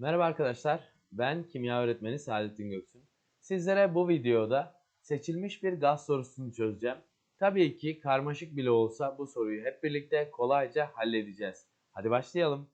Merhaba arkadaşlar, ben kimya öğretmeni Saadettin Göksun. Sizlere bu videoda seçilmiş bir gaz sorusunu çözeceğim. Tabii ki karmaşık bile olsa bu soruyu hep birlikte kolayca halledeceğiz. Hadi başlayalım.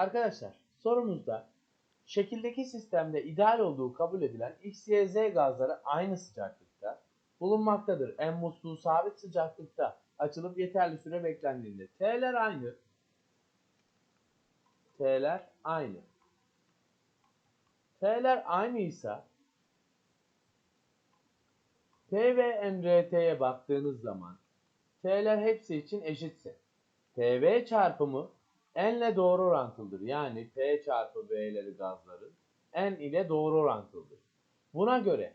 Arkadaşlar sorumuzda şekildeki sistemde ideal olduğu kabul edilen X, Y, Z gazları aynı sıcaklıkta bulunmaktadır. En musluğu sabit sıcaklıkta açılıp yeterli süre beklendiğinde T'ler aynı. T'ler aynı. T'ler aynıysa P ve NRT'ye baktığınız zaman T'ler hepsi için eşitse PV çarpımı N ile doğru orantılıdır. Yani P çarpı V'leri gazların N ile doğru orantılıdır. Buna göre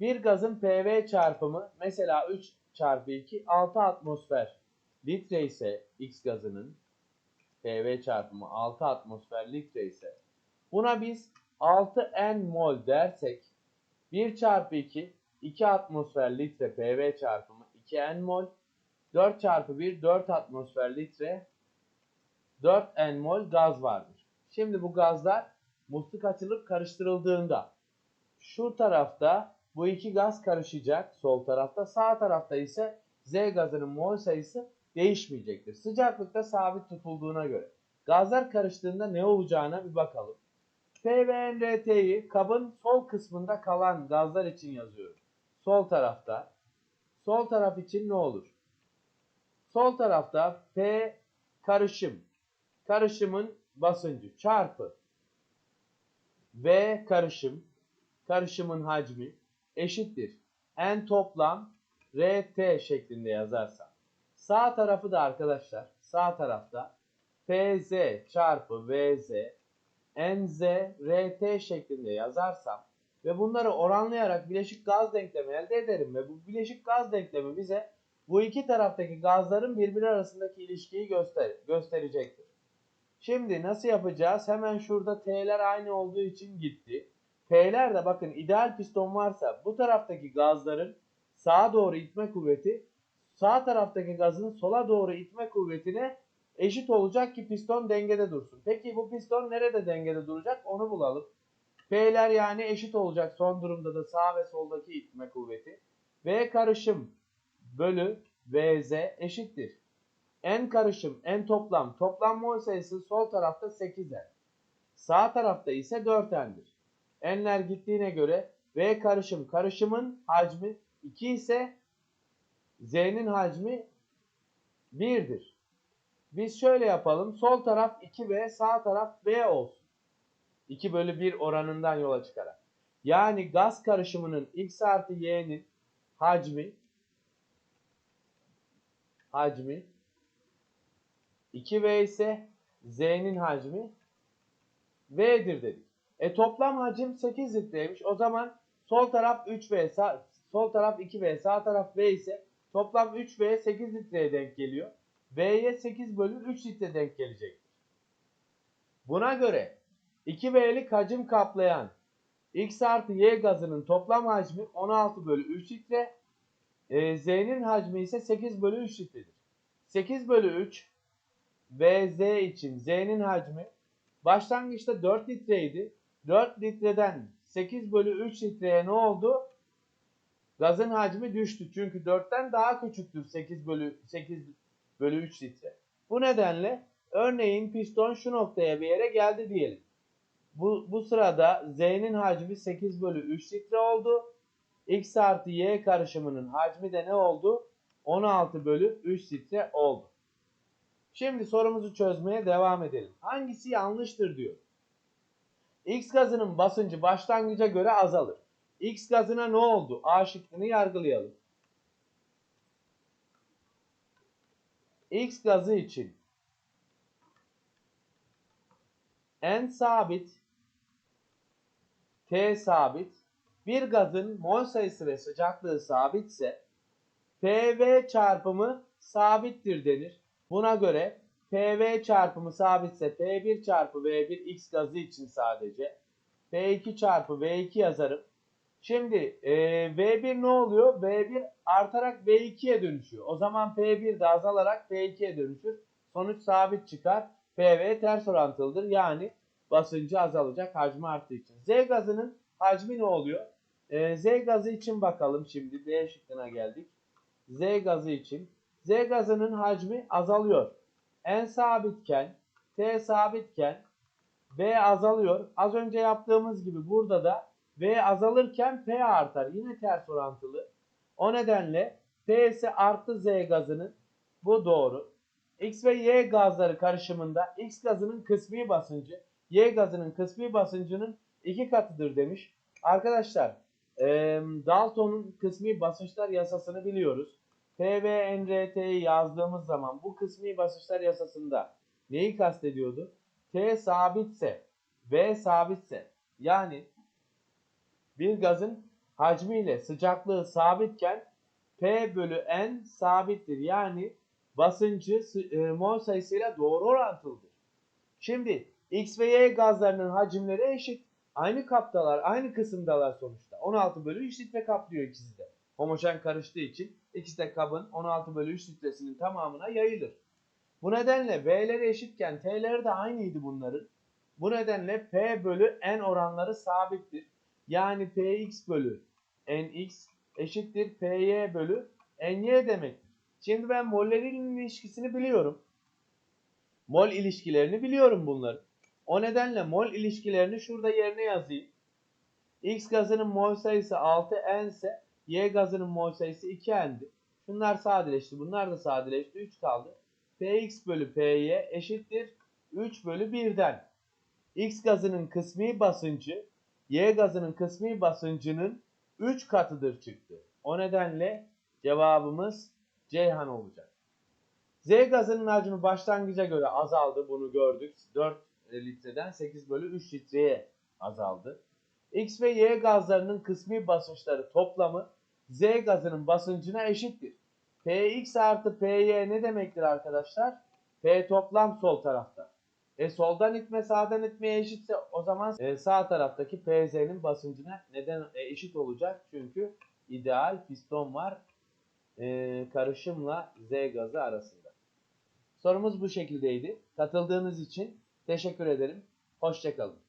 bir gazın PV çarpımı mesela 3 çarpı 2 6 atmosfer litre ise X gazının PV çarpımı 6 atmosfer litre ise buna biz 6 N mol dersek 1 çarpı 2 2 atmosfer litre PV çarpımı 2 N mol 4 çarpı 1 4 atmosfer litre 4 N mol gaz vardır. Şimdi bu gazlar musluk açılıp karıştırıldığında şu tarafta bu iki gaz karışacak sol tarafta sağ tarafta ise Z gazının mol sayısı değişmeyecektir. Sıcaklıkta sabit tutulduğuna göre. Gazlar karıştığında ne olacağına bir bakalım. P ve NRT'yi kabın sol kısmında kalan gazlar için yazıyorum. Sol tarafta. Sol taraf için ne olur? Sol tarafta P karışım karışımın basıncı çarpı V karışım karışımın hacmi eşittir. N toplam RT şeklinde yazarsam. Sağ tarafı da arkadaşlar sağ tarafta PZ çarpı VZ NZ RT şeklinde yazarsam ve bunları oranlayarak bileşik gaz denklemi elde ederim ve bu bileşik gaz denklemi bize bu iki taraftaki gazların birbiri arasındaki ilişkiyi göster gösterecektir. Şimdi nasıl yapacağız? Hemen şurada T'ler aynı olduğu için gitti. P'ler de bakın ideal piston varsa bu taraftaki gazların sağa doğru itme kuvveti sağ taraftaki gazın sola doğru itme kuvvetine eşit olacak ki piston dengede dursun. Peki bu piston nerede dengede duracak onu bulalım. P'ler yani eşit olacak son durumda da sağ ve soldaki itme kuvveti. V karışım bölü VZ eşittir. N karışım, N toplam. Toplam mol sayısı sol tarafta 8N. Sağ tarafta ise 4N'dir. N'ler gittiğine göre V karışım, karışımın hacmi 2 ise Z'nin hacmi 1'dir. Biz şöyle yapalım. Sol taraf 2V, sağ taraf V olsun. 2 bölü 1 oranından yola çıkarak. Yani gaz karışımının X artı Y'nin hacmi hacmi 2V ise Z'nin hacmi V'dir dedik. E toplam hacim 8 litreymiş. O zaman sol taraf 3V, sağ, sol taraf 2V, sağ taraf V ise toplam 3V 8 litreye denk geliyor. V'ye 8 bölü 3 litre denk gelecektir. Buna göre 2V'lik hacim kaplayan X artı Y gazının toplam hacmi 16 bölü 3 litre. E, Z'nin hacmi ise 8 bölü 3 litredir. 8 bölü 3 VZ için Z'nin hacmi başlangıçta 4 litreydi. 4 litreden 8 bölü 3 litreye ne oldu? Gazın hacmi düştü. Çünkü 4'ten daha küçüktür 8 bölü 8 bölü 3 litre. Bu nedenle örneğin piston şu noktaya bir yere geldi diyelim. Bu, bu sırada Z'nin hacmi 8 bölü 3 litre oldu. X artı Y karışımının hacmi de ne oldu? 16 bölü 3 litre oldu. Şimdi sorumuzu çözmeye devam edelim. Hangisi yanlıştır diyor. X gazının basıncı başlangıca göre azalır. X gazına ne oldu? A şıkkını yargılayalım. X gazı için N sabit, T sabit, bir gazın mol sayısı ve sıcaklığı sabitse PV çarpımı sabittir denir. Buna göre PV çarpımı sabitse P1 çarpı V1 X gazı için sadece P2 çarpı V2 yazarım. Şimdi e, V1 ne oluyor? V1 artarak V2'ye dönüşüyor. O zaman P1 de azalarak P2'ye dönüşür. Sonuç sabit çıkar. PV ters orantılıdır. Yani basıncı azalacak hacmi arttığı için. Z gazının hacmi ne oluyor? E, Z gazı için bakalım şimdi. D şıkkına geldik. Z gazı için. Z gazının hacmi azalıyor. N sabitken, T sabitken V azalıyor. Az önce yaptığımız gibi burada da V azalırken P artar. Yine ters orantılı. O nedenle P'si arttı Z gazının. Bu doğru. X ve Y gazları karışımında X gazının kısmi basıncı Y gazının kısmi basıncının iki katıdır demiş. Arkadaşlar Dalton'un kısmi basınçlar yasasını biliyoruz. P ve NRT'yi yazdığımız zaman bu kısmi basınçlar yasasında neyi kastediyordu? T sabitse V sabitse yani bir gazın hacmiyle sıcaklığı sabitken P bölü N sabittir. Yani basıncı sı- e, mol sayısıyla doğru orantılıdır. Şimdi X ve Y gazlarının hacimleri eşit. Aynı kaptalar, aynı kısımdalar sonuçta. 16 bölü 3 litre kaplıyor ikisi de. Homojen karıştığı için ikisi de kabın 16 bölü 3 litresinin tamamına yayılır. Bu nedenle V'leri eşitken T'leri de aynıydı bunların. Bu nedenle P bölü N oranları sabittir. Yani Px bölü Nx eşittir Py bölü Ny demektir. Şimdi ben mollerin ilişkisini biliyorum. Mol ilişkilerini biliyorum bunların. O nedenle mol ilişkilerini şurada yerine yazayım. X gazının mol sayısı 6N ise Y gazının mol sayısı 2N'di. Şunlar sadeleşti. Bunlar da sadeleşti. 3 kaldı. Px bölü Py eşittir 3 bölü 1'den. X gazının kısmi basıncı Y gazının kısmi basıncının 3 katıdır çıktı. O nedenle cevabımız Ceyhan olacak. Z gazının hacmi başlangıca göre azaldı. Bunu gördük. 4 litreden 8 bölü 3 litreye azaldı. X ve Y gazlarının kısmi basınçları toplamı Z gazının basıncına eşittir. Px artı Py ne demektir arkadaşlar? P toplam sol tarafta. E soldan itme sağdan itmeye eşitse o zaman e, sağ taraftaki PZ'nin basıncına neden e, eşit olacak? Çünkü ideal piston var e, karışımla Z gazı arasında. Sorumuz bu şekildeydi. Katıldığınız için teşekkür ederim. Hoşçakalın.